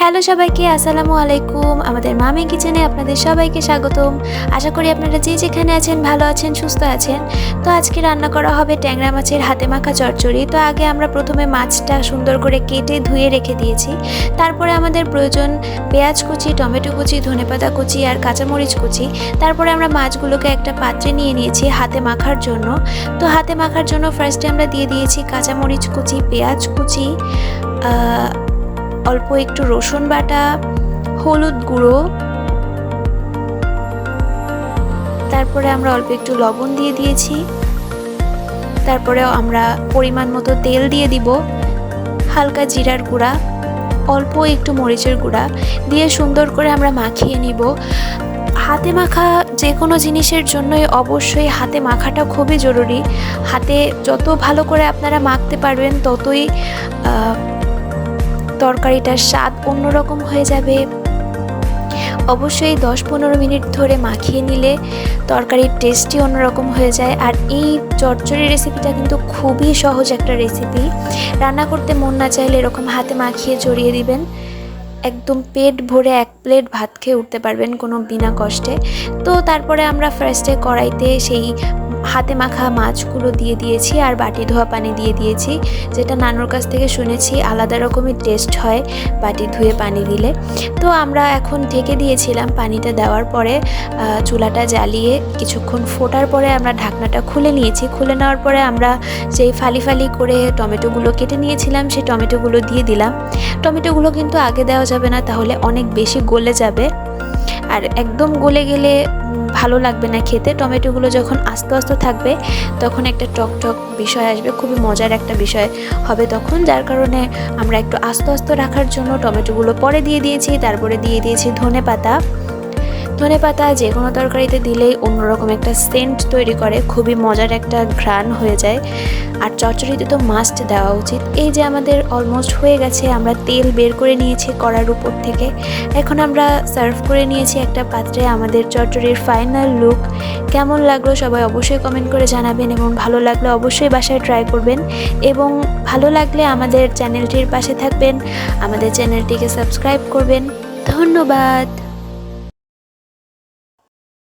Hello সবাইকে, আসসালামু আলাইকুম। আমাদের মামি কিচেনে আপনাদের সবাইকে স্বাগতম। আশা করি আপনারা যে যেখানে আছেন, ভালো আছেন, সুস্থ আছেন। তো আজকে রান্না করা হবে ট্যাংরা মাছের হাতে মাখা চচ্চড়ি। তো আগে আমরা প্রথমে মাছটা সুন্দর করে কেটে ধুয়ে রেখে দিয়েছি। তারপরে আমাদের প্রয়োজন পেঁয়াজ কুচি, টমেটো কুচি ধনেপাতা কুচি আর কাঁচামরিচ কুচি। তারপরে আমরা মাছগুলোকে একটা পাত্রে নিয়ে নিয়েছি হাতে মাখার জন্য। তো হাতে মাখার জন্য ফার্স্টে আমরা দিয়ে দিয়েছি কাঁচামরিচ কুচি, পেঁয়াজ কুচি অল্প একটু রসুন বাটা, হলুদ গুঁড়ো। তারপরে আমরা অল্প একটু লবণ দিয়ে দিয়েছি। তারপরে আমরা পরিমাণ মতো তেল দিয়ে দিব, হালকা জিরার গুঁড়া, অল্প একটু মরিচের গুঁড়া। দিয়ে সুন্দর করে আমরা মাখিয়ে নিব। হাতে মাখা যে কোনো জিনিসের জন্যই অবশ্যই হাতে মাখাটা খুবই জরুরি। হাতে যত ভালো করে আপনারা মাখতে পারবেন, ততই তরকারিটার স্বাদ অন্যরকম হয়ে যাবে। অবশ্যই দশ পনেরো মিনিট ধরে মাখিয়ে নিলে তরকারির টেস্টই অন্যরকম হয়ে যায়। আর এই চচ্চড়ি রেসিপিটা কিন্তু খুবই সহজ একটা রেসিপি রান্না করতে মন না চাইলে এরকম হাতে মাখিয়ে জড়িয়ে দিবেন। একদম পেট ভরে এক প্লেট ভাত খেয়ে উঠতে পারবেন কোনো বিনা কষ্টে। তো তারপরে আমরা ফার্স্টে কড়াইতে সেই হাতে মাখা মাছগুলো দিয়ে দিয়েছি আর বাটি ধোয়া পানি দিয়ে দিয়েছি, যেটা নানুর কাছ থেকে শুনেছি আলাদা রকমই টেস্ট হয় বাটি ধুয়ে পানি দিলে। তো আমরা এখন ঢেকে দিয়েছিলাম পানিটা দেওয়ার পরে চুলাটা জ্বালিয়ে কিছুক্ষণ ফোটার পরে আমরা ঢাকনাটা খুলে নিয়েছি। খুলে নেওয়ার পরে আমরা যেই ফালি ফালি করে টমেটোগুলো কেটে নিয়েছিলাম, সেই টমেটোগুলো দিয়ে দিলাম। টমেটোগুলো কিন্তু আগে দেওয়া যাবে না, তাহলে অনেক বেশি গলে যাবে। আর একদম গলে গেলে ভালো লাগবে না খেতে। টমেটোগুলো যখন আস্তে আস্তে থাকবে, তখন একটা টক টক বিষয় আসবে, খুবই মজার একটা বিষয় হবে তখন। যার কারণে আমরা একটু আস্তে আস্তে রাখার জন্য টমেটোগুলো পরে দিয়ে দিয়েছি, তারপরে দিয়ে দিয়েছি ধনে পাতা ধনে পাতা যে কোনো তরকারিতে দিলেই অন্যরকম একটা সেন্ট তৈরি করে, খুবই মজার একটা ঘ্রাণ হয়ে যায়। আর চচ্চড়িতে তো মাস্ট দেওয়া উচিত। এই যে আমাদের অলমোস্ট হয়ে গেছে, আমরা তেল বের করে নিয়েছি কড়ার উপর থেকে। এখন আমরা সার্ভ করে নিয়েছি একটা পাত্রে আমাদের চচ্চড়ির ফাইনাল লুক কেমন লাগল সবাই অবশ্যই কমেন্ট করে জানাবেন এবং ভালো লাগলে অবশ্যই বাসায় ট্রাই করবেন। এবং ভালো লাগলে আমাদের চ্যানেলটির পাশে থাকবেন, আমাদের চ্যানেলটিকে সাবস্ক্রাইব করবেন। ধন্যবাদ।